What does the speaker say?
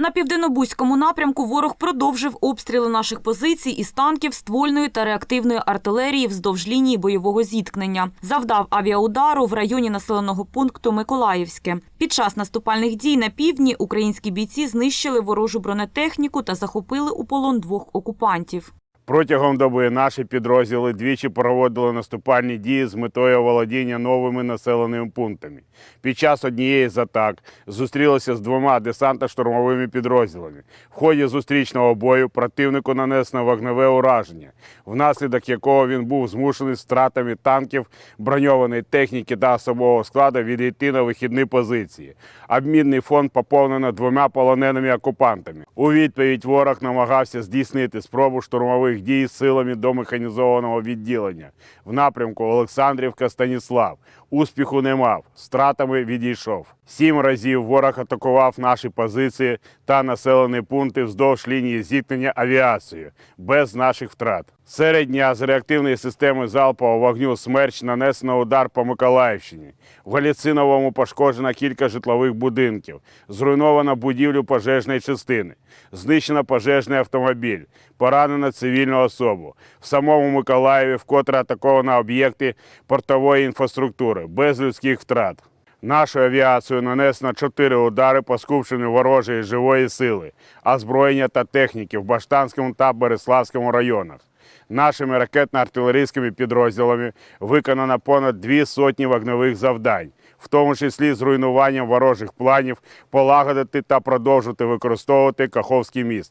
На південнобузькому напрямку ворог продовжив обстріли наших позицій із танків, ствольної та реактивної артилерії вздовж лінії бойового зіткнення. Завдав авіаудару в районі населеного пункту Миколаївське. Під час наступальних дій на півдні українські бійці знищили ворожу бронетехніку та захопили у полон двох окупантів. Протягом доби наші підрозділи двічі проводили наступальні дії з метою оволодіння новими населеними пунктами. Під час однієї з атак зустрілися з двома десантно-штурмовими підрозділами. В ході зустрічного бою противнику нанесено вогневе ураження, внаслідок якого він був змушений з втратами танків, броньованої техніки та особового складу відійти на вихідні позиції. Обмінний фонд поповнено двома полоненими окупантами. У відповідь ворог намагався здійснити спробу штурмових дій силами до механізованого відділення в напрямку Олександрівка Станіслав. Успіху не мав, з втратами відійшов. Сім разів ворог атакував наші позиції та населені пункти вздовж лінії зіткнення авіацією без наших втрат. Серед дня з реактивної системи залпового вогню «Смерч» нанесено удар по Миколаївщині. В Галіциновому пошкоджено кілька житлових будинків, зруйновано будівлю пожежної частини, знищено пожежний автомобіль, поранено цивільну особу. В самому Миколаєві вкотре атаковано об'єкти портової інфраструктури без людських втрат. Нашою авіацією нанесено чотири удари по скупченню ворожої живої сили, озброєння та техніки в Баштанському та Береславському районах. Нашими ракетно-артилерійськими підрозділами виконано понад дві сотні вогневих завдань, в тому числі з руйнуванням ворожих планів полагодити та продовжити використовувати Каховський міст.